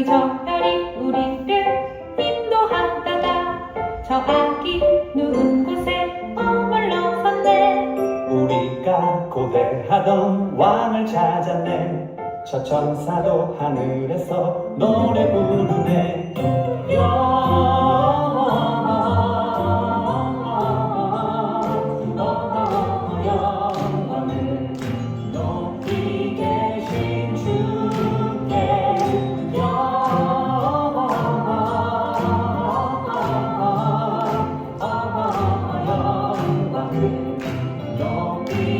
여기 저 별이 우리를 인도하다가 저 아기 누운 곳에 머물러 섰네. 우리가 고대하던 왕을 찾았네. 저 천사도 하늘에서 노래 Amen.